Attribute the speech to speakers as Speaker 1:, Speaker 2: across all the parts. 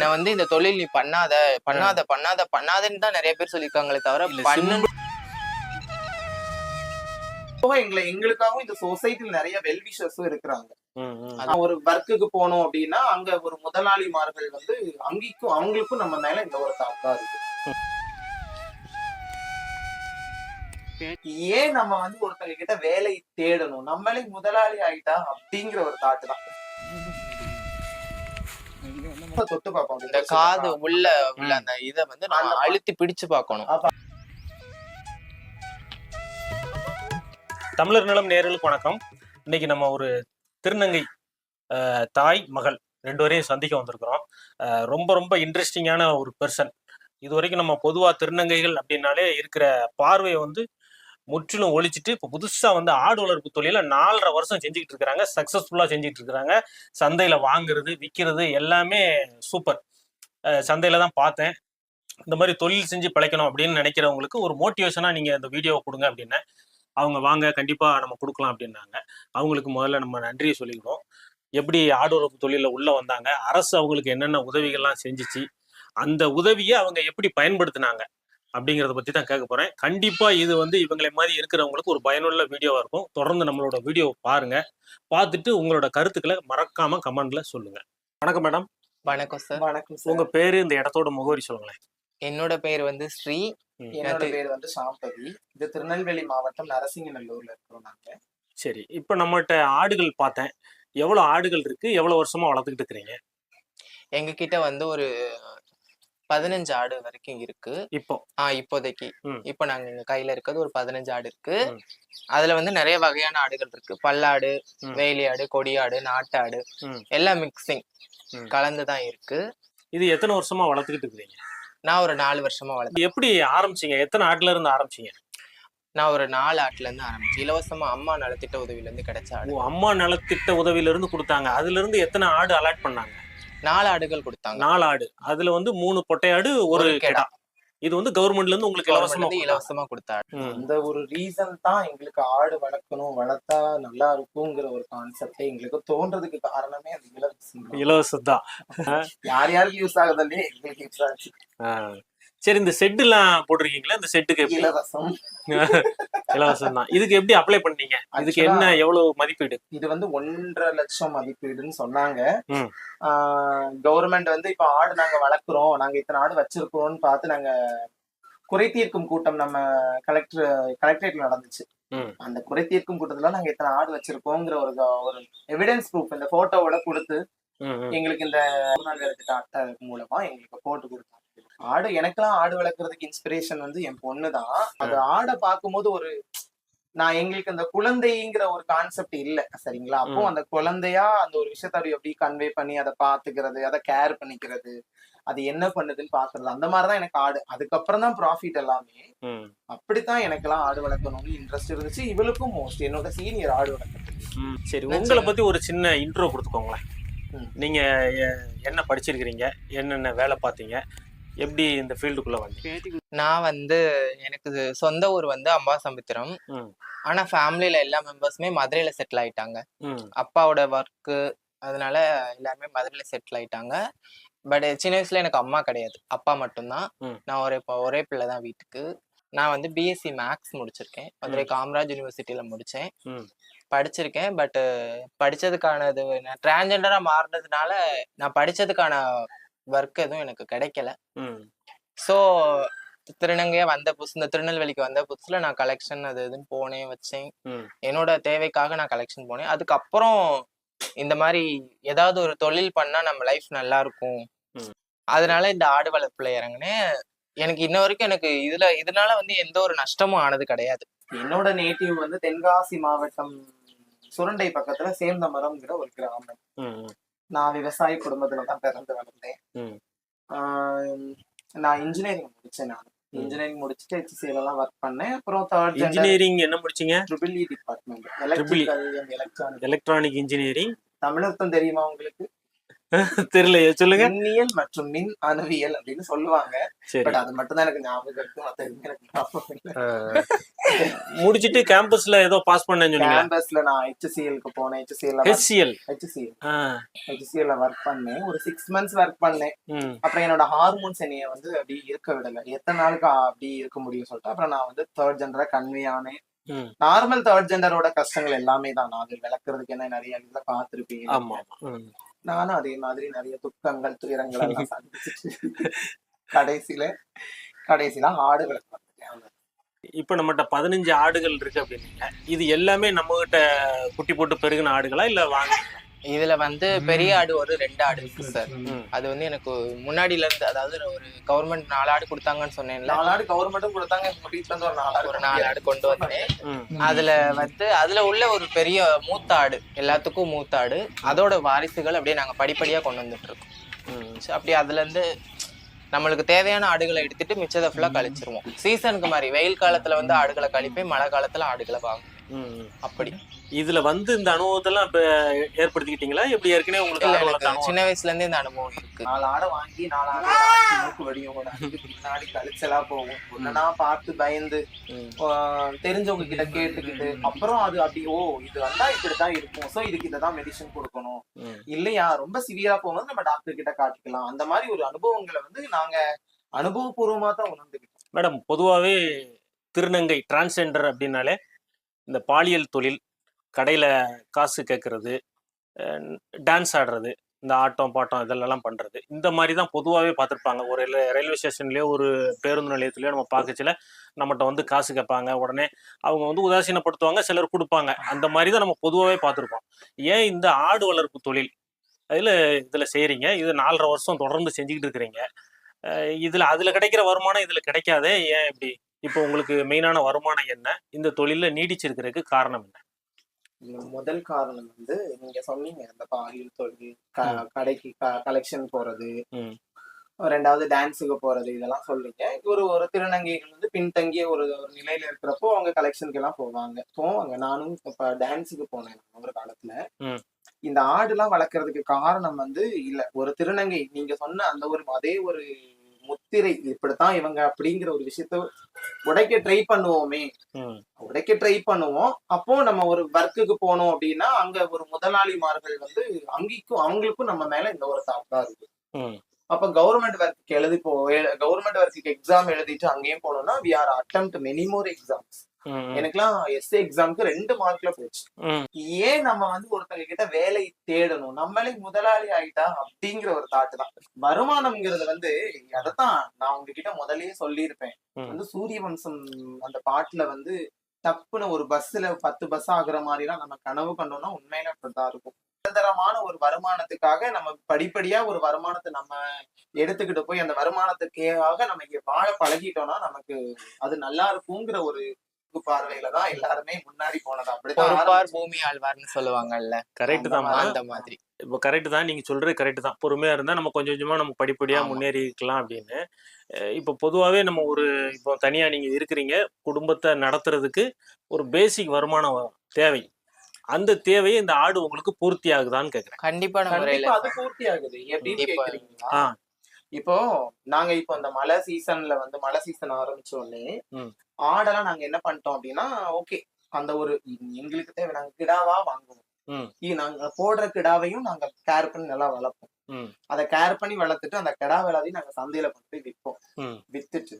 Speaker 1: நான் வந்து இந்த தொழில் நீ பண்ணாத பண்ணாத பண்ணாத பண்ணாதன்னு தான் நிறைய பேர் சொல்லியிருக்காங்களே தவிர பண்ணு
Speaker 2: எங்களை எங்களுக்காகவும் இந்த சொசைட்டில நிறைய வெல்விஷர்ஸும் இருக்கிறாங்க. ஒரு ஒர்க்குக்கு போனோம் அப்படின்னா அங்க ஒரு முதலாளிமார்கள் வந்து அங்கிக்கும் அவங்களுக்கும் நம்ம மேல இந்த ஒரு தாக்கா இருக்கு. ஏன் நம்ம வந்து ஒருத்தங்க கிட்ட வேலை தேடணும்? நம்மளே முதலாளி ஆயிட்டா அப்படிங்கிற ஒரு தாட்டு தான். தொட்டு பார்ப்போம்.
Speaker 1: இந்த காது உள்ள உள்ள அந்த இத வந்து நம்ம அழுத்தி பிடிச்சு பார்க்கணும்.
Speaker 3: தமிழர் நிலம் நேர்களுக்கு வணக்கம். இன்னைக்கு நம்ம ஒரு திருநங்கை அஹ், தாய் மகள் ரெண்டு பேரையும் சந்திக்க வந்திருக்கிறோம். ரொம்ப ரொம்ப இன்ட்ரெஸ்டிங்கான ஒரு பெர்சன் இது வரைக்கும் நம்ம பொதுவா திருநங்கைகள் அப்படின்னாலே இருக்கிற பார்வையை வந்து முற்றிலும் ஒழிச்சிட்டு இப்போ புதுசாக வந்து ஆடு வளர்ப்பு தொழில நாலரை வருஷம் செஞ்சுக்கிட்டு இருக்கிறாங்க. சக்ஸஸ்ஃபுல்லாக செஞ்சுக்கிட்டு இருக்கிறாங்க. சந்தையில் வாங்குறது விற்கிறது எல்லாமே சூப்பர். சந்தையில் தான் பார்த்தேன். இந்த மாதிரி தொழில் செஞ்சு பிழைக்கணும் அப்படின்னு நினைக்கிறவங்களுக்கு ஒரு மோட்டிவேஷனாக நீங்கள் இந்த வீடியோவை கொடுங்க அப்படின்னு அவங்க வாங்க கண்டிப்பாக நம்ம கொடுக்கலாம் அப்படின்னாங்க. அவங்களுக்கு முதல்ல நம்ம நன்றியை சொல்லிக்கிறோம். எப்படி ஆடு வளர்ப்பு தொழிலில் உள்ளே வந்தாங்க? அரசு அவங்களுக்கு என்னென்ன உதவிகள்லாம் செஞ்சுச்சு? அந்த உதவியை அவங்க எப்படி பயன்படுத்தினாங்க? அப்படிங்கிறத பத்தி தான் கேட்க போறேன். கண்டிப்பா இது வந்து இவங்களை மாதிரி இருக்கிறவங்களுக்கு ஒரு பயனுள்ள வீடியோவா இருக்கும். தொடர்ந்து நம்மளோட வீடியோ பாருங்க. பார்த்துட்டு உங்களோட கருத்துக்களை மறக்காம கமெண்ட்ல சொல்லுங்க. வணக்கம் மேடம்.
Speaker 1: வணக்கம் சார்
Speaker 2: வணக்கம்
Speaker 3: உங்க பேரு இந்த இடத்தோட முகவரி சொல்லுங்களேன்.
Speaker 1: என்னோட பேர் வந்து ஸ்ரீ.
Speaker 2: என்னோட பேர் வந்து சாம்பவி. இது திருநெல்வேலி மாவட்டம் நரசிங்கநல்லூர்ல இருக்கிறோம் நாங்க
Speaker 3: சரி. இப்போ நம்மகிட்ட ஆடுகள் பார்த்தேன். எவ்வளவு ஆடுகள் இருக்கு? எவ்வளவு வருஷமா வளர்த்துக்கிட்டு இருக்கிறீங்க?
Speaker 1: எங்க கிட்ட வந்து ஒரு பதினஞ்சு ஆடு வரைக்கும் இருக்கு.
Speaker 3: இப்போ?
Speaker 1: ஆஹ் இப்போதைக்கு. இப்போ நாங்க எங்க கையில இருக்கிறது ஒரு பதினஞ்சு ஆடு இருக்கு. அதுல வந்து நிறைய வகையான ஆடுகள் இருக்கு. பல்லாடு. வேலி ஆடு கொடியாடு நாட்டாடு. எல்லாம் மிக்சிங். கலந்துதான் இருக்கு.
Speaker 3: இது எத்தனை வருஷமா வளர்த்துக்கிட்டு இருக்கிறீங்க?
Speaker 1: நான் ஒரு நாலு வருஷமா வளர்த்தேன்
Speaker 3: இது எப்படி ஆரம்பிச்சீங்க? எத்தனை ஆட்டுல இருந்து ஆரம்பிச்சீங்க?
Speaker 1: நான் ஒரு நாலு ஆட்டுல இருந்து ஆரம்பிச்சு இலவசமா அம்மா நலத்திட்ட உதவியில இருந்து கிடைச்ச ஆடு.
Speaker 3: அம்மா நலத்திட்ட உதவியில இருந்து கொடுத்தாங்க. அதுல இருந்து எத்தனை ஆடு அலாட் பண்ணாங்க?
Speaker 1: நாலு ஆடுகள் கொடுத்தாங்க
Speaker 3: நாலு ஆடு அதுல வந்து மூணு பொட்டையாடு ஒரு
Speaker 1: ஒரு
Speaker 3: கெடா. இது வந்து கவர்மெண்ட்ல இருந்து உங்களுக்கு இலவசமா.
Speaker 1: இலவசமா கொடுத்தாரு
Speaker 3: ம்.
Speaker 2: அந்த ஒரு ரீசன் தான் எங்களுக்கு ஆடு வளர்க்கணும் வளர்த்தா நல்லா இருக்குங்கிற ஒரு கான்செப்டே எங்களுக்கு தோன்றதுக்கு காரணமே அந்த இலவசம் தான்.
Speaker 3: இலவசம் தான்
Speaker 2: யார் யாருக்கு யூஸ் ஆகுதுல்லையே எங்களுக்கு யூஸ் ஆச்சு.
Speaker 3: சரி இந்த செட்டு எல்லாம் போட்டிருக்கீங்களா? இந்த செட்டுக்கு எப்படி?
Speaker 2: இலவசம்.
Speaker 3: இலவசம் தான். இதுக்கு எப்படி அப்ளை பண்ணீங்க? இதுக்கு
Speaker 2: Actually,
Speaker 3: என்ன எவ்வளவு மதிப்பீடு?
Speaker 2: இது வந்து ஒன்றரை லட்சம் மதிப்பீடுன்னு சொன்னாங்க. கவர்மெண்ட் வந்து இப்ப ஆடு நாங்க வளர்க்குறோம். நாங்க இத்தனை ஆடு வச்சிருக்கோம்னு பார்த்து நாங்க குறை தீர்க்கும் கூட்டம் நம்ம கலெக்டர் கலெக்டரேட்ல நடந்துச்சு. அந்த குறை தீர்க்கும் கூட்டத்துல நாங்க இத்தனை ஆடு வச்சிருக்கோங்கிற ஒரு ஒரு எவிடன்ஸ் ப்ரூஃப் இந்த போட்டோவோட கொடுத்து. எங்களுக்கு இந்த மூலமா எங்களுக்கு போட்டு கொடுத்தாங்க ஆடு எனக்கெல்லாம் ஆடு வளர்க்கறதுக்கு இன்ஸ்பிரேஷன் வந்து என் பொண்ணு தான் அது ஆடை பார்க்கும்போது ஒரு நான் எங்களுக்கு அந்த குழந்தைங்கிற ஒரு கான்செப்ட் இல்ல சரிங்களா? அப்போ. அந்த குழந்தையா அந்த ஒரு விஷயத்த அப்படி எப்படி கன்வே பண்ணி அதை பாத்துக்கிறது அதை கேர் பண்ணிக்கிறது அது என்ன பண்ணுதுன்னு பாக்குறது அந்த மாதிரிதான் எனக்கு ஆடு. அதுக்கப்புறம் தான் ப்ராஃபிட் எல்லாமே. அப்படித்தான் எனக்கெல்லாம் ஆடு வளர்க்கணும்னு இன்ட்ரெஸ்ட் இருந்துச்சு. இவளுக்கும் மோஸ்ட் என்னோட சீனியர் ஆடு வளர்க்கறது.
Speaker 3: ம், சரி. உங்களை பத்தி ஒரு சின்ன இன்ட்ரோ கொடுத்துக்கோங்களேன். நீங்க என்ன படிச்சிருக்கிறீங்க? என்னென்ன வேலை பார்த்தீங்க? எப்படி இந்த ஃபீல்டுக்குள்ள வந்தீங்க?
Speaker 1: நான் வந்து எனக்கு இது சொந்த ஊர் வந்து அம்பாசமுத்திரம். ஆனா ஃபேமிலியில எல்லா மெம்பர்ஸுமே மதுரையில செட்டில் ஆயிட்டாங்க. அப்பாவோட ஒர்க்கு அதனால எல்லாருமே மதுரையில செட்டில் ஆயிட்டாங்க. பட் சின்ன வயசுல எனக்கு அம்மா கிடையாது. அப்பா மட்டும்தான். நான் ஒரே ஒரே பிள்ளை தான் வீட்டுக்கு. நான் வந்து பிஎஸ்சி மேக்ஸ் முடிச்சிருக்கேன். மதுரை காமராஜ் யூனிவர்சிட்டியில முடிச்சேன். படிச்சிருக்கேன். பட் படிச்சதுக்கானது நான் டிரான்ஜெண்டரா மாறினதுனால நான் படிச்சதுக்கான ஒர்க் எதுவும் எனக்கு கிடைக்கல. ஸோ திருநங்கையா வந்த புதுசு இந்த திருநெல்வேலிக்கு வந்த புதுசுல நான் கலெக்ஷன் அது இதுன்னு போனேன் வச்சேன். என்னோட தேவைக்காக நான் கலெக்ஷன் போனேன். அதுக்கப்புறம் இந்த மாதிரி ஏதாவது ஒரு தொழில் பண்ணா நம்ம லைஃப் நல்லா இருக்கும். அதனால இந்த ஆடு வளர்ப்புல இறங்கினேன். எனக்கு இன்ன வரைக்கும் எனக்கு இதுல இதனால வந்து எந்த ஒரு நஷ்டமும் ஆனது கிடையாது.
Speaker 2: என்னோட நேட்டிவ் வந்து தென்காசி மாவட்டம் சுரண்டை பக்கத்துல சேந்தமரம்ங்கிற ஒரு கிராமம். நான் விவசாய குடும்பத்துல தான் பிறந்து வளர்ந்தேன். நான் இன்ஜினியரிங் முடிச்சேன் நான். இன்ஜினியரிங் முடிச்சுட்டு ஹெச்சிசில எல்லாம் ஒர்க் பண்ணேன். அப்புறம் தேர்ட்
Speaker 3: இன்ஜினியரிங் என்ன முடிச்சீங்க?
Speaker 2: Triple E department. Electrical electronic
Speaker 3: electronic engineering
Speaker 2: தமிழர்த்தம் தெரியுமா உங்களுக்கு?
Speaker 3: தெரியலையே சொல்லுங்க.
Speaker 2: மின்னியல் மற்றும் மின் அணுவியல் அப்படின்னு சொல்லுவாங்க. பட் அது மட்டும் தான் எனக்கு ஞாபகம் இருக்கு. மத்த எதுவுமே எனக்கு ஞாபகம் இல்ல.
Speaker 3: முடிச்சிட்டு கேம்பஸ்ல ஏதோ பாஸ் பண்ணேன்னு
Speaker 2: கேம்பஸ்ல நான் ஹெச்சிஎல்க்கு போனேன். ஹெச்சிஎல்
Speaker 3: ஹெச்சிஎல்
Speaker 2: ஹெச்சிஎல் ஹெச்சிஎல்ல ஒர்க் பண்ணேன். ஒரு சிக்ஸ் மந்த்ஸ் ஒர்க் பண்ணேன். அப்புறம் என்னோட ஹார்மோன்ஸ் என்னைய வந்து அப்படி இருக்க விடல. எத்தனை நாளுக்கு அப்படி இருக்க முடியும் சொல்லிட்டு அப்புறம் நான் வந்து தேர்ட் ஜெண்டரா கன்வே ஆனேன். நார்மல் தேர்ட் ஜெண்டரோட கஷ்டங்கள் எல்லாமே தான். நான் அது விளக்குறதுக்கு என்ன நிறைய இதுல
Speaker 3: ம்.
Speaker 2: நானும் அதே மாதிரி நிறைய துக்கங்கள் துயரங்கள் எல்லாம் சந்திச்சுட்டு கடைசியில கடைசியில ஆடு விளக்கு
Speaker 3: இப்ப நம்மகிட்ட பதினஞ்சு ஆடுகள் இருக்கு அப்படின்னீங்க. இது எல்லாமே நம்ம கிட்ட குட்டி போட்டு பெருகின ஆடுகளா இல்ல வாங்க
Speaker 1: இதுல வந்து பெரிய ஆடு ஒரு ரெண்டு ஆடு இருக்கு சார். அது வந்து எனக்கு முன்னாடில இருந்து அதாவது ஒரு கவர்மெண்ட் நாலு ஆடு கொடுத்தாங்கன்னு சொன்னேன்ல.
Speaker 2: நாலு ஆடு கவர்மெண்ட்டும் கொடுத்தாங்க எங்க வீட்டுல இருந்து ஒரு நாலு ஆடு
Speaker 1: ஒரு நாலு ஆடு கொண்டு வந்தேன். அதுல வந்து அதுல உள்ள ஒரு பெரிய மூத்த ஆடு எல்லாத்துக்கும் மூத்த ஆடு அதோட வாரிசுகள் அப்படியே நாங்க படிப்படியா கொண்டு வந்துட்டு இருக்கோம். அப்படியே அதுல இருந்து நம்மளுக்கு தேவையான ஆடுகளை எடுத்துட்டு மிச்சத்தை ஃபுல்லா கழிச்சிருவோம். சீசனுக்கு மாதிரி வெயில் காலத்துல வந்து ஆடுகளை கழிப்பேன் மழை காலத்துல ஆடுகளை வாங்குவோம். அப்படி.
Speaker 3: இதுல வந்து இந்த அனுபவத்தெல்லாம் இப்ப ஏற்படுத்திக்கிட்டீங்களா? எப்படி ஏற்கனவே உங்களுக்கு?
Speaker 1: சின்ன வயசுல இருந்தே இந்த அனுபவம் இருக்கு.
Speaker 2: நாலு ஆடை வாங்கி நாலு ஆடு மூக்கு வடியும் பின்னாடி கழிச்சலா போகும். ஒன்னா பார்த்து பயந்து தெரிஞ்சவங்க கிட்ட கேட்டுக்கிட்டு அப்புறம் அது அப்படி ஓ இது வந்தா இப்படித்தான் இருக்கும். சோ இதுக்கு இதான் மெடிசன் கொடுக்கணும். இல்லையா? ரொம்ப சிவியரா போகும்போது நம்ம டாக்டர் கிட்ட காட்டிக்கலாம். அந்த மாதிரி ஒரு அனுபவங்களை வந்து நாங்க அனுபவபூர்வமா தான் உணர்ந்துக்கிட்டோம்.
Speaker 3: மேடம் பொதுவாகவே திருநங்கை டிரான்ஸ்ஜெண்டர் அப்படின்னாலே இந்த பாலியல் தொழில் கடையில் காசு கேட்கறது டான்ஸ் ஆடுறது இந்த ஆட்டம் பாட்டம் இதெல்லாம் பண்ணுறது இந்த மாதிரி தான் பொதுவாகவே பார்த்துருப்பாங்க. ஒரு ரயில்வே ரயில்வே ஸ்டேஷன்லேயோ ஒரு பேருந்து நிலையத்துலையோ நம்ம பார்க்கச்சில நம்மகிட்ட வந்து காசு கேட்பாங்க. உடனே அவங்க வந்து உதாசீனப்படுத்துவாங்க சிலர் கொடுப்பாங்க. அந்த மாதிரி தான் நம்ம பொதுவாகவே பார்த்துருப்போம். ஏன் இந்த ஆடு வளர்ப்பு தொழில்? அதில் இதில் செய்கிறீங்க இது நாலரை வருஷம் தொடர்ந்து செஞ்சுக்கிட்டு இருக்கிறீங்க. இதில் அதில் கிடைக்கிற வருமானம் இதில் கிடைக்காதே? ஏன் இப்படி? இப்போ உங்களுக்கு மெயினான வருமானம் என்ன? இந்த தொழில நீடிச்சிருக்கிறதுக்கு காரணம் என்ன?
Speaker 2: முதல் காரணம் வந்து நீங்க சொன்னீங்க அந்த பாலியல் தொழில் கடைக்கு கலெக்ஷன் போறது. ரெண்டாவது டான்ஸுக்கு போறது இதெல்லாம் சொல்றீங்க. ஒரு ஒரு திருநங்கைகள் வந்து பின்தங்கிய ஒரு ஒரு நிலையில இருக்கிறப்போ அவங்க கலெக்ஷனுக்கு எல்லாம் போவாங்க. போவாங்க. நானும் இப்ப டான்ஸுக்கு போனேன் ஒரு காலத்துல. இந்த ஆடுலாம் வளர்க்கறதுக்கு காரணம் வந்து இல்ல. ஒரு திருநங்கை நீங்க சொன்ன அந்த ஒரு அதே ஒரு முத்திரை இப்படித்தான் இவங்க அப்படிங்கிற ஒரு விஷயத்த உடைக்க ட்ரை பண்ணுவோமே. உடைக்க ட்ரை பண்ணுவோம். அப்போ நம்ம ஒரு ஒர்க்குக்கு போனோம் அப்படின்னா அங்க ஒரு முதலாளிமார்கள் வந்து அங்கேக்கும் அவங்களுக்கும் நம்ம மேல இந்த ஒரு தாக்கா இருக்கு.
Speaker 3: ம்,
Speaker 2: அப்ப கவர்மெண்ட் ஒர்க்கு எழுதி போ கவர்மெண்ட் ஒர்க்குக்கு எக்ஸாம் எழுதிட்டு அங்கேயும் போனோம்னா we are attempt many more exams எனக்குலாம் எஸ்ஏ எக்ஸாம்க்கு ரெண்டு மார்க்ல போச்சு. ஏன் நம்ம வந்து ஒருத்தங்க கிட்ட வேலை தேடணும்? நம்மளே முதலாளி ஆயிட்டா அப்படிங்கிற ஒரு தாட்டு தான். வருமானம்ங்கிறது வந்து அதத்தான் நான் உங்ககிட்ட முதல்லயே சொல்லியிருப்பேன். வந்து சூரிய வம்சம் அந்த பாட்டுல வந்து டப்புன்னு ஒரு பஸ்ல பத்து பஸ் ஆகுற மாதிரிலாம் நம்ம கனவு கண்டோம்னா உண்மையில அப்படிதான் இருக்கும். நிரந்தரமான ஒரு வருமானத்துக்காக நம்ம படிப்படியா ஒரு வருமானத்தை நம்ம எடுத்துக்கிட்டு போய் அந்த வருமானத்துக்காக நம்ம இங்க வாழ பழகிட்டோம்னா நமக்கு அது நல்லா இருக்குங்கிற ஒரு பார்வையில தான் எல்லாருமே முன்னாடி போனது. அப்படிதான்.
Speaker 1: பூமி ஆழ்வார்னு சொல்லுவாங்கல்ல.
Speaker 3: கரெக்ட் தான்
Speaker 1: அந்த மாதிரி
Speaker 3: இப்போ கரெக்ட் தான் நீங்க சொல்றது கரெக்ட் தான். பொறுமையா இருந்தா நம்ம கொஞ்சம் கொஞ்சமா நம்ம படிப்படியா. முன்னேறி இருக்கலாம் அப்படின்னு. இப்போ பொதுவாகவே நம்ம ஒரு இப்போ தனியா நீங்க இருக்கிறீங்க குடும்பத்தை நடத்துறதுக்கு ஒரு பேசிக் வருமானம் தேவை. அந்த தேவையை இந்த ஆடு உங்களுக்கு பூர்த்தி ஆகுதான்னு கேக்குறேன்.
Speaker 1: கண்டிப்பான முறையில
Speaker 2: அது பூர்த்தி ஆகுது. கேக்குறீங்களா?
Speaker 3: ஆ.
Speaker 2: இப்போ நாங்க இப்போ அந்த மழை சீசன்ல வந்து மழை சீசன் ஆரம்பிச்ச உடனே. ஆடெல்லாம் நாங்க என்ன பண்ணிட்டோம் அப்படின்னா ஓகே அந்த ஒரு எங்களுக்கு தேவை நாங்க கிடாவா வாங்குவோம் நாங்க போடுற கிடாவையும் நாங்க கேர் பண்ணி நல்லா வளர்ப்போம். அதை கேர் பண்ணி வளர்த்துட்டு அந்த கிடா எல்லாத்தையும் நாங்க சந்தையில கொண்டு போய் விற்போம். வித்துட்டு.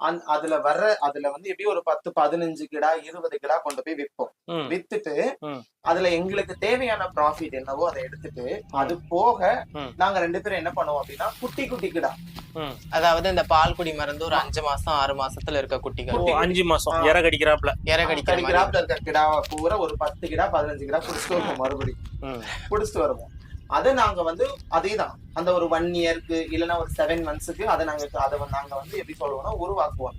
Speaker 2: அந் அதுல வர்ற அதுல வந்து எப்படி ஒரு பத்து பதினஞ்சு கிடா இருபது கிடா கொண்டு போய் விற்போம் வித்துட்டு. அதுல எங்களுக்கு தேவையான ப்ராஃபிட் என்னவோ அதை எடுத்துட்டு அது போக. நாங்க ரெண்டு பேரும் என்ன பண்ணுவோம் அப்படின்னா குட்டி குட்டி கிடா.
Speaker 1: அதாவது இந்த பால் குடி மருந்து ஒரு அஞ்சு மாசம் ஆறு மாசத்துல இருக்க குட்டிகள்.
Speaker 3: அஞ்சு மாசம்.
Speaker 2: ஆ.
Speaker 3: இற கடிக்கிறாப்ல
Speaker 1: இற கடிக்கிற மாதிரி.
Speaker 2: கடிக்கிறாப்ல இருக்க கிடாவை பூரா ஒரு பத்து கிடா பதினஞ்சு கிடா புடிச்சிட்டு வருவோம் மறுபடியும். புடிச்சிட்டு வருவோம். அதை நாங்க வந்து அதேதான். அந்த ஒரு ஒன் இயர்க்கு இல்லைன்னா ஒரு செவன் மந்த்ஸுக்கு அதை நாங்க அதை நாங்க வந்து எப்படி சொல்லுவோம்னா உருவாக்குவோம்.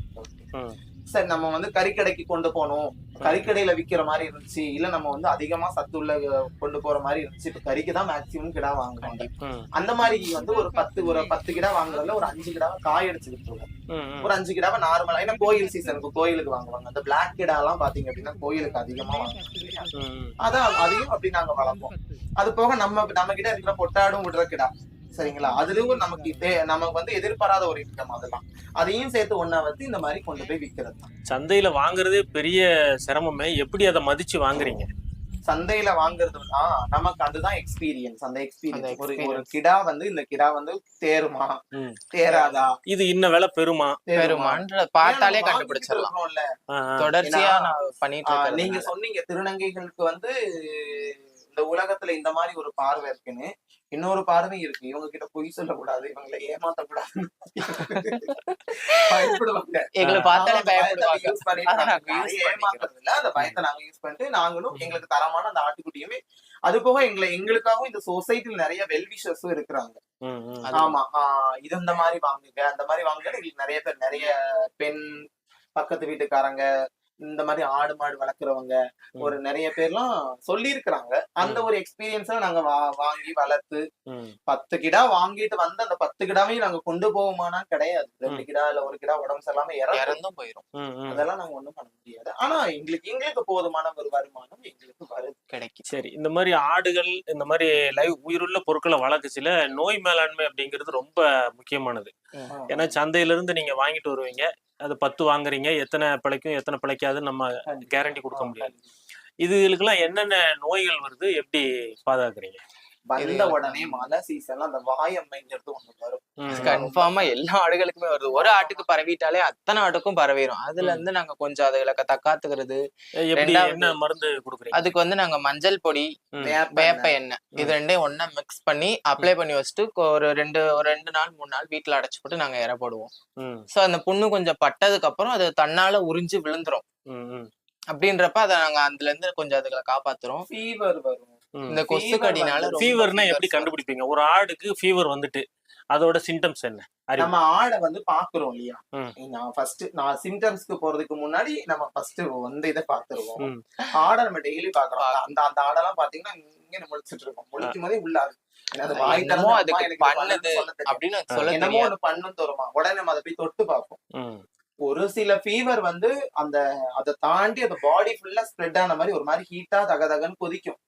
Speaker 2: சரி நம்ம வந்து கறிக்கடைக்கு கொண்டு போகணும். கறிக்கடையில விக்கிற மாதிரி இருந்துச்சு. இல்ல நம்ம வந்து அதிகமா சத்துள்ள கொண்டு போற மாதிரி இருந்துச்சு. இப்ப கறிக்கு தான் மேக்சிமம் கிடா வாங்குவாங்க.
Speaker 3: ம்,
Speaker 2: அந்த மாதிரி வந்து ஒரு பத்து ஒரு பத்து கிடா வாங்குறதுல ஒரு அஞ்சு கிடாவை காய் அடிச்சு விட்டுருவோம்.
Speaker 3: ம், ம்.
Speaker 2: ஒரு அஞ்சு கிடாவை நார்மலா ஏன்னா கோயில் சீசனுக்கு கோயிலுக்கு வாங்குவாங்க. அந்த பிளாக் கிடா எல்லாம் பாத்தீங்க அப்படின்னா கோயிலுக்கு அதிகமா வாங்குவாங்க. அதான் அதையும் அப்படி நாங்க வளர்ப்போம். அது போக நம்ம நம்ம கிட்ட இருக்கிற பொட்டாடும் விடுற கிடா. சரிங்களா? அதுலயும் நமக்கு நமக்கு வந்து எதிர்பாராத ஒரு இன்கம் அதெல்லாம். அதையும் சேர்த்து ஒண்ணா வந்து இந்த மாதிரி கொண்டு போய் விக்கிறது தான்
Speaker 3: சந்தையில வாங்குறதே பெரிய சிரமமே. எப்படி அதை மதிச்சு வாங்குறீங்க?
Speaker 2: சந்தையில வாங்குறது வந்து- ஆ நமக்கு அதுதான் எக்ஸ்பீரியன்ஸ் அந்த எக்ஸ்பீரியன்ஸ் ஒரு ஒரு. கிடா வந்து இந்த கிடா வந்து தேருமா. தேராதா?
Speaker 3: இது இன்ன விலை பெருமா
Speaker 1: பெருமான்ற பார்த்தாலே
Speaker 2: ஏன்னா நம்ம
Speaker 1: கண்டுபிடிச்சிடலாம்.
Speaker 2: வாங்கிட்டு இருக்கோம்ல.
Speaker 3: ஆ, ஆ.
Speaker 1: தொடர்ச்சியா பண்ணிட்டு
Speaker 2: நீங்க சொன்னீங்க திருநங்கைகளுக்கு வந்து இந்த உலகத்துல இந்த மாதிரி ஒரு பார்வை இருக்குன்னு. இன்னொரு பார்வை இருக்கு. இவங்க கிட்ட பொய் சொல்லக்கூடாது இவங்களை ஏமாத்தக்கூடாது பயப்படுவாங்க.
Speaker 1: எங்களை பார்த்தாலே பயப்படுவாங்க.
Speaker 2: ஏமாத்துறது இல்ல அந்த பயத்தை நாங்க யூஸ் பண்ணிட்டு நாங்களும் எங்களுக்கு தரமான அந்த ஆட்டுக்குட்டியுமே அது போக எங்களை எங்களுக்காகவும் இந்த சொசைட்டில நிறைய வெல்விஷர்ஸும் இருக்கிறாங்க. ஆமா ஆஹ் இது இந்த மாதிரி வாங்குங்க அந்த மாதிரி வாங்குங்க எங்களுக்கு நிறைய பேர் நிறைய பெண் பக்கத்து வீட்டுக்காரங்க இந்த மாதிரி ஆடு மாடு வளர்க்குறவங்க. ஒரு நிறைய பேர்லாம் சொல்லி இருக்கிறாங்க அந்த ஒரு எக்ஸ்பீரியன்ஸா நாங்க வா- வாங்கி வளர்த்து. பத்து கிடா வாங்கிட்டு வந்து அந்த பத்து கிடாவையும் நாங்க கொண்டு போவோமானா கிடையாது. ரெண்டு கிடா இல்ல ஒரு கிடா உடம்பு சரியில்லாம இறந்து
Speaker 1: இறந்தும் போயிரும்.
Speaker 2: அதெல்லாம் நாங்க ஒண்ணும் பண்ண முடியாது. ஆனா எங்களுக்கு எங்களுக்கு போதுமான ஒரு வருமானம் எங்களுக்கு வருது.
Speaker 1: கிடைக்கும்.
Speaker 3: சரி இந்த மாதிரி ஆடுகள் இந்த மாதிரி லைவ் உயிருள்ள பொருட்களை வளர்க்கச்சில நோய் மேலாண்மை அப்படிங்கிறது ரொம்ப முக்கியமானது. ஏன்னா சந்தையில இருந்து நீங்க வாங்கிட்டு வருவீங்க. அது பத்து வாங்குறீங்க எத்தனை பிழைக்கும் எத்தனை பிழைக்காதுன்னு நம்ம கேரண்டி கொடுக்க முடியாது. இதுகளுக்கெல்லாம் என்னென்ன நோய்கள் வருது எப்படி பாதுகாக்கிறீங்க?
Speaker 2: வந்த உடனே மழை சீசன்ல அந்த வாயம்மைங்கிறது ஒண்ணு வரும்.
Speaker 1: கன்ஃபார்மா எல்லா ஆடுகளுக்குமே வருது. ஒரு ஆட்டுக்கு பரவிட்டாலே அத்தனை ஆட்டுக்கும் பரவிடும் அதுல இருந்து நாங்க கொஞ்சம் அதுகளை தக்காத்துக்கிறது.
Speaker 3: என்ன மருந்து கொடுக்குறீங்க?
Speaker 1: அதுக்கு வந்து நாங்க மஞ்சள் பொடி.
Speaker 2: வேப்ப எண்ணெய்.
Speaker 1: இது ரெண்டையும் ஒண்ணா மிக்ஸ் பண்ணி அப்ளை பண்ணி வச்சுட்டு ஒரு ரெண்டு ஒரு ரெண்டு நாள் மூணு நாள் வீட்டுல அடைச்சு போட்டு நாங்க இற போடுவோம். சோ அந்த புண்ணு கொஞ்சம் பட்டதுக்கு அப்புறம் அது தன்னால உறிஞ்சு விழுந்துரும். அப்படின்றப்ப அதை நாங்க அதுல இருந்து கொஞ்சம் அதுகளை காப்பாத்துறோம்.
Speaker 2: ஃபீவர் வரும்.
Speaker 1: இந்த கொசு கடினால
Speaker 3: ஃபீவர்னா எப்படி கண்டுபிடிப்பீங்க? ஒரு ஆடுக்கு ஃபீவர் வந்துட்டு அதோட சிம்டம்ஸ் என்ன?
Speaker 2: நம்ம ஆடை வந்து பாக்குறோம் இல்லையா. நான் ஃபர்ஸ்ட் நான் சிம்டம்ஸ்க்கு போறதுக்கு முன்னாடி நம்ம ஃபர்ஸ்ட் வந்து இதை பாத்துருவோம். ஆடை நம்ம டெய்லி பாக்குறோம். அந்த அந்த ஆடெல்லாம் பாத்தீங்கன்னா இங்க முழிச்சிட்டு இருக்கோம். முழிக்கும் போதே உள்ளாது ஏன்னா அது வாய்
Speaker 1: என்னமோ அதுக்கு பண்ணுது. அப்படின்னு சொல்ல
Speaker 2: என்னமோ ஒண்ணு பண்ணும் தருமா உடனே நம்ம அதை போய் தொட்டு பார்ப்போம். ஒரு சில ஃபீவர் வந்து அந்த அதை தாண்டி அந்த பாடி ஃபுல்லா ஸ்ப்ரெட் ஆன மாதிரி ஒரு மாதிரி ஹீட்டா தக தகன்னு கொதிக்கும்.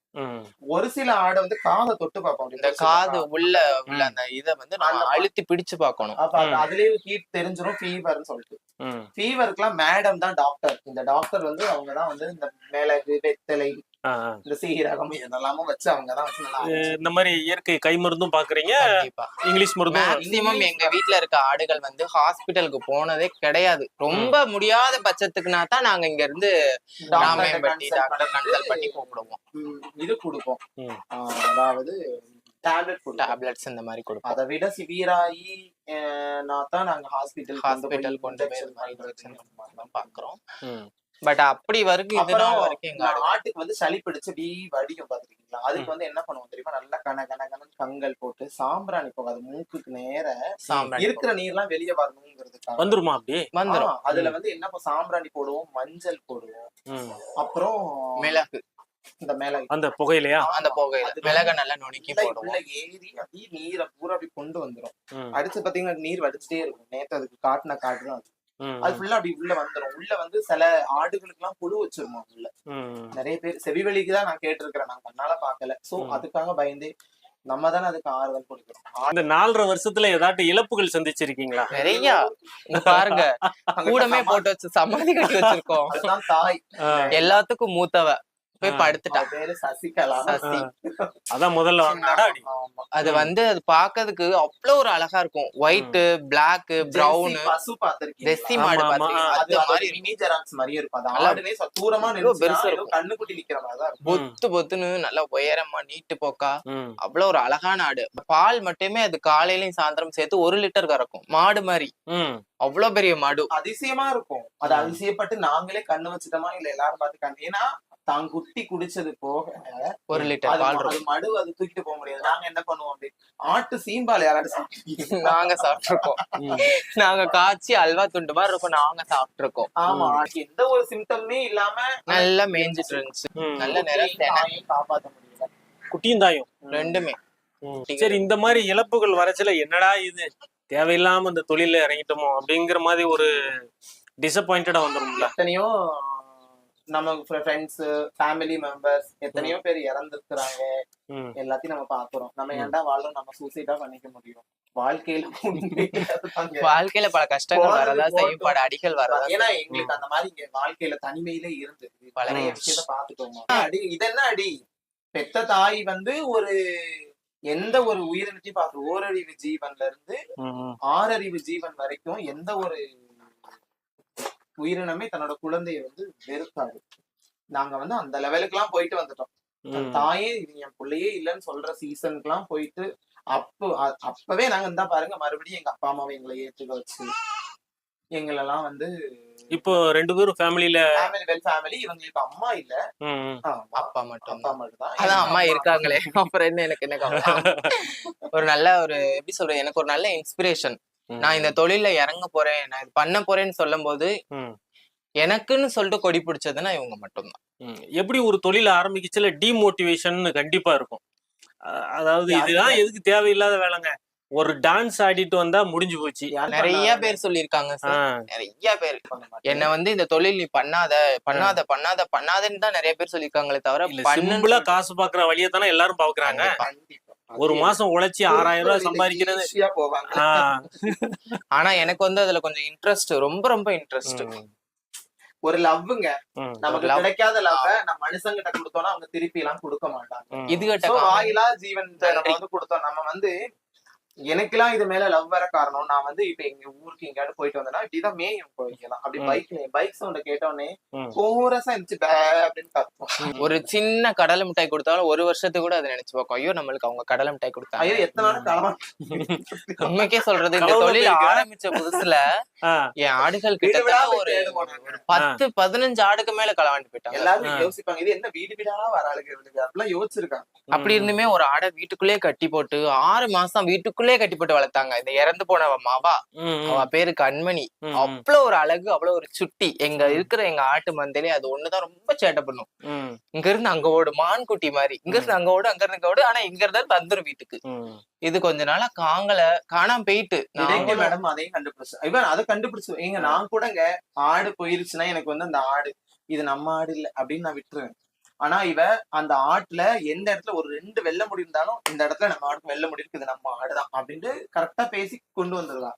Speaker 2: ஒரு சில ஆடை வந்து காதை தொட்டு பார்ப்போம்.
Speaker 1: இந்த காது உள்ள உள்ள அந்த இத வந்து நம்ம அழுத்தி பிடிச்சு பார்க்கணும்.
Speaker 2: அப்ப அது
Speaker 3: ம்.
Speaker 2: அதுலயே ஹீட் தெரிஞ்சிரும் ஃபீவர்னு சொல்லிட்டு.
Speaker 3: ம்.
Speaker 2: ஃபீவருக்குலாம் மேடம் தான் டாக்டர் இந்த டாக்டர் வந்து அவங்க தான் வந்து இந்த மிளகு வெத்தலை. இந்த சீரகம் இதெல்லாமும் வச்சு அவங்க தான் வச்சு.
Speaker 3: இந்த மாதிரி இயற்கை கை மருந்தும் பாக்குறீங்க?
Speaker 1: கண்டிப்பா.
Speaker 3: இங்கிலீஷ் மருந்தும்
Speaker 1: மேக்சிமம் எங்க வீட்ல இருக்க ஆடுகள் வந்து ஹாஸ்பிட்டலுக்கு போனதே கிடையாது. ரொம்ப முடியாத பட்சத்துக்குனா தான் நாங்க இங்க இருந்து ராமையம்பட்டி டாக்டர் கன்சல்ட் பண்ணி கூப்பிடுவோம்.
Speaker 2: இது கொடுப்போம். அதாவது டேப்லெட்
Speaker 1: டேப்லெட்ஸ் இந்த மாதிரி கொடுப்போம்.
Speaker 2: அதை விட சிவியராகி நான் தான் நாங்க ஹாஸ்பிட்டல்
Speaker 1: ஹாஸ்பிட்டல் கொண்டு போய் பாக்குறோம். பட் அப்படி வரைக்கும்
Speaker 2: அப்புறம் ஆட்டுக்கு வந்து சளி பிடிச்சு அப்படி வடிக்கும் பாத்துருக்கீங்களா? அதுக்கு வந்து என்ன பண்ணுவோம் தெரியுமா? நல்லா கன கன கனன்னு கங்கல் போட்டு சாம்பிராணி போகாது. மூக்குக்கு நேர
Speaker 1: சாம்பிராணி
Speaker 2: இருக்கிற நீர்லாம் வெளியே வரணுங்கிறதுக்காக.
Speaker 3: வந்துருமா அப்படி?
Speaker 1: வந்துரும்.
Speaker 2: அதுல வந்து என்ன சாம்பிராணி போடுவோம் மஞ்சள் போடுவோம். அப்புறம்
Speaker 1: மிளகு.
Speaker 2: இந்த மேல
Speaker 3: அந்த புகையிலையா?
Speaker 1: அந்த புகையில.
Speaker 2: அது
Speaker 1: மிளக நல்லா நுணுக்கி போடுவோம்.
Speaker 2: ஏறி அப்படியே நீரை பூரா அப்படி கொண்டு வந்துரும். அடிச்சு பாத்தீங்கன்னா நீர் வடிச்சிட்டே இருக்கும். நேத்து அதுக்கு காட்டுன காட்டு தான் அது. ஃபுல்லா அப்படி உள்ள வந்துரும். உள்ள வந்து சில ஆடுகளுக்கு எல்லாம் புழு வச்சிருமா உள்ள. நிறைய பேர் செவிவெளிக்கு தான் நான் கேட்டிருக்கிறேன். நான் கண்ணால பாக்கல சோ. அதுக்காக பயந்து நம்ம தானே அதுக்கு ஆறுதல் கொடுக்கிறோம்.
Speaker 3: இந்த நாலரை வருஷத்துல ஏதாட்டும் இழப்புகள் சந்திச்சிருக்கீங்களா?
Speaker 1: நிறைய. பாருங்க. கூடமே போட்டு வச்சு சமாதி கட்டி வச்சிருக்கோம்.
Speaker 2: அதுதான் தாய்.
Speaker 1: எல்லாத்துக்கும் மூத்தவ. போய்
Speaker 3: ஆ.
Speaker 1: படுத்துட்டா.
Speaker 2: அவ பேரு சசிகலா.
Speaker 1: சசி.
Speaker 3: அதான் முதல்ல.
Speaker 1: அது வந்து அது பாக்குறதுக்கு அவ்வளவு ஒரு அழகா இருக்கும். ஒயிட் பிளாக் பிரவுன்
Speaker 2: பசு பாத்திருக்கீங்களா?
Speaker 1: டெஸ்ஸி மாடு
Speaker 2: அது
Speaker 1: மாதிரி
Speaker 2: மினி ஜெராக்ஸ் மாதிரியே இருக்கும். ஆடுனே தூரமா
Speaker 1: பெருசா இருக்கும்.
Speaker 2: கண்ணுக்குட்டி நிக்கிற மாதிரி
Speaker 1: பொத்து பொத்துன்னு நல்லா உயரமா நீட்டு போக்கா. அவ்வளவு ஒரு அழகான ஆடு. பால் மட்டுமே அது காலையிலயும் சாயந்தரம் சேர்த்து ஒரு லிட்டர் கறக்கும். மாடு மாதிரி.
Speaker 3: ம்,
Speaker 1: அவ்வளவு பெரிய மாடு.
Speaker 2: அதிசயமா இருக்கும். அது. அதிசயப்பட்டு நாங்களே கண்ணு வச்சுட்டோமா? இல்ல எல்லாரும் கண்ணு ஏன்னா தான் குட்டி குடிச்சது போக
Speaker 1: ஒரு லிட்டர்
Speaker 2: அது
Speaker 1: பால்
Speaker 2: மடு அது தூக்கிட்டு போக முடியாது. நாங்க என்ன பண்ணுவோம் அப்படி? ஆட்டு சீம்பால் யாராவது சாப்பிட்டு
Speaker 1: நாங்க சாப்பிட்டிருக்கோம். நாங்க காய்ச்சி அல்வா துண்டு மாதிரி இருக்கும். நாங்க சாப்பிட்டிருக்கோம்.
Speaker 2: ஆமா எந்த ஒரு சிம்டமே இல்லாம
Speaker 1: நல்லா மேய்ஞ்சிட்டு இருந்துச்சு. நல்ல.
Speaker 2: தாயை காப்பாத்த முடியல.
Speaker 3: குட்டியும் தாயும்?
Speaker 1: ரெண்டுமே.
Speaker 3: சரி இந்த மாதிரி இழப்புகள் வரச்சுல என்னடா இது? தேவையில்லாம இந்த தொழில இறங்கிட்டோமோ அப்படிங்கிற மாதிரி ஒரு டிசப்பாயிண்டடா வந்துரும்ல.
Speaker 2: எத்தனையோ நமக்கு ஃப்ரெண்ட்ஸ் ஃபேமிலி மெம்பர்ஸ் எத்தனையோ பேர் இறந்துருக்குறாங்க. எல்லாத்தையும் நம்ம பாக்குறோம் நம்ம. ஏன்டா வாழ்றோம் நம்ம சூசைடா பண்ணிக்க முடியும் வாழ்க்கையில.
Speaker 1: வாழ்க்கையில பல கஷ்டங்கள் வரதா செய்யும். பல அடிகள் வரதா
Speaker 2: ஏன்னா எங்களுக்கு அந்த மாதிரி இங்க வாழ்க்கையில தனிமையிலே இருந்து
Speaker 3: ம்.
Speaker 2: விஷயத்த பாத்துட்டோம் அடி இது என்ன அடி பெத்த தாய் வந்து ஒரு எந்த ஒரு உயிரினத்தையும் பார்த்து ஓரறிவு ஜீவன்ல இருந்து. ஆறறிவு ஜீவன் வரைக்கும் எந்த ஒரு உயிரினமே தன்னோட குழந்தைய வந்து வெறுக்காது நாங்க வந்து அந்த லெவலுக்கு எல்லாம் போயிட்டு வந்துட்டோம். தாயே இது என் பிள்ளையே இல்லைன்னு சொல்ற சீசனுக்கு எல்லாம் போயிட்டு அப்போ அப்பவே நாங்க இருந்தா பாருங்க மறுபடியும் எங்க அப்பா அம்மாவை எங்களை ஏத்துக்க வச்சு எங்களெல்லாம் வந்து
Speaker 3: இப்போ ரெண்டு பேரும் ஃபேமிலியில
Speaker 2: ஃபேமிலி வெல் ஃபேமிலி இவங்களுக்கு அம்மா இல்ல.
Speaker 1: அப்பா மட்டும்
Speaker 2: அப்பா மட்டும் தான்
Speaker 1: அதான் அம்மா இருக்காங்களே. அப்புறம் என்ன எனக்கு என்ன ஒரு நல்ல ஒரு எப்படி சொல்றது? எனக்கு ஒரு நல்ல இன்ஸ்பிரேஷன் நான் இந்த தொழில்ல இறங்க போறேன் நான் இது பண்ண போறேன்னு சொல்லும் போது. எனக்குன்னு சொல்லிட்டு கொடி பிடிச்சதுன்னா இவங்க மட்டும்தான்.
Speaker 3: எப்படி ஒரு தொழில ஆரம்பிக்கச்சுல டிமோட்டிவேஷன் கண்டிப்பா இருக்கும். அதாவது இதுதான் எதுக்கு தேவையில்லாத வேலைங்க. ஒரு டான்ஸ் ஆடிட்டு வந்தா முடிஞ்சு போச்சு.
Speaker 1: நிறைய பேர் சொல்லியிருக்காங்க நிறைய பேர். என்ன வந்து இந்த தொழில் நீ பண்ணாத பண்ணாத பண்ணாத பண்ணாதன்னு தான் நிறைய பேர் சொல்லியிருக்காங்களே தவிர
Speaker 3: சிம்பிளா காசு பாக்குற வழியை தானே எல்லாரும் பாக்குறாங்க. ஒரு மாசம் உழைச்சி ஆறாயிரம் ரூபாய் சம்பாதிக்கிறது.
Speaker 2: போவாங்க.
Speaker 1: ஆனா எனக்கு வந்து அதுல கொஞ்சம் இன்ட்ரெஸ்ட் ரொம்ப ரொம்ப இன்ட்ரெஸ்ட்
Speaker 2: ஒரு லவ்வுங்க. நமக்கு. கிடைக்காத லவ் நம்ம மனுஷங்கிட்ட கொடுத்தோம்னா அவங்க திருப்பி எல்லாம் கொடுக்க மாட்டாங்க.
Speaker 1: இது கிட்ட
Speaker 2: வாயிலா ஜீவன் நம்ம வந்து கொடுத்தோம். நம்ம வந்து எனக்கெல்லாம் இது மேல லவ் வர காரணம். நான் வந்து இப்ப எங்க ஊருக்கு எங்கேயாவது போயிட்டு வந்தேன்னா இப்படிதான் மேயும் போய்க்கலாம் அப்படி. பைக் பைக் சவுண்ட கேட்டோடனே. கோரஸா இருந்துச்சு அப்படின்னு கத்தும்
Speaker 1: ஒரு சின்ன கடலை மிட்டாய் கொடுத்தாலும் ஒரு வருஷத்துக்கு கூட அதை நினைச்சு பார்க்கும். ஐயோ நம்மளுக்கு அவங்க கடலை மிட்டாய்
Speaker 2: ஐயோ
Speaker 1: கொடுத்தாங்க
Speaker 2: எத்தனை நாள்
Speaker 1: உண்மைக்கே சொல்றது இந்த தொழில்? ஆரம்பிச்ச புதுசுல என் ஆடுகள் கிட்ட
Speaker 2: விடா
Speaker 1: ஒரு. பத்து பதினஞ்சு ஆடுக்கு மேல களவாண்டு போயிட்டாங்க.
Speaker 2: எல்லாரும். யோசிப்பாங்க இது என்ன வீடு வீடா வர இவனுக்கு அப்படிலாம் யோசிச்சிருக்காங்க.
Speaker 1: அப்படி இருந்துமே ஒரு ஆடை வீட்டுக்குள்ளே கட்டி போட்டு ஆறு மாசம் வீட்டுக்குள்ளே கட்டி போட்டு வளர்த்தாங்க. இந்த இறந்து போனவ மாவா. அவ பேரு கண்மணி அவ்வளவு ஒரு அழகு அவ்வளவு ஒரு சுட்டி. எங்க இருக்கிற எங்க ஆட்டு மந்தையிலே அது ஒண்ணுதான் ரொம்ப சேட்டை பண்ணும். இங்க இருந்து அங்க ஓடு மான் குட்டி மாதிரி. இங்க இருந்து அங்க ஓடு அங்க இருந்து ஓடு. ஆனா இங்க இருந்தா தந்துரும் வீட்டுக்கு. இது கொஞ்ச நாளா காங்கல காணாம போயிட்டு.
Speaker 2: மேடம் அதையும் கண்டுபிடிச்சு இவன் அதை கண்டுபிடிச்சு. ஏங்க நான் கூடங்க ஆடு போயிருச்சுன்னா எனக்கு வந்து அந்த ஆடு இது நம்ம ஆடு இல்ல அப்படின்னு நான் விட்டுருவேன். ஆனா இவ அந்த ஆட்டுல எந்த இடத்துல ஒரு ரெண்டு வெள்ள முடி இருந்தாலும் இந்த இடத்துல நம்ம ஆடுக்கு வெள்ள முடி இருக்குது நம்ம ஆடுதான் அப்படின்ட்டு கரெக்டா பேசி கொண்டு வந்துருவா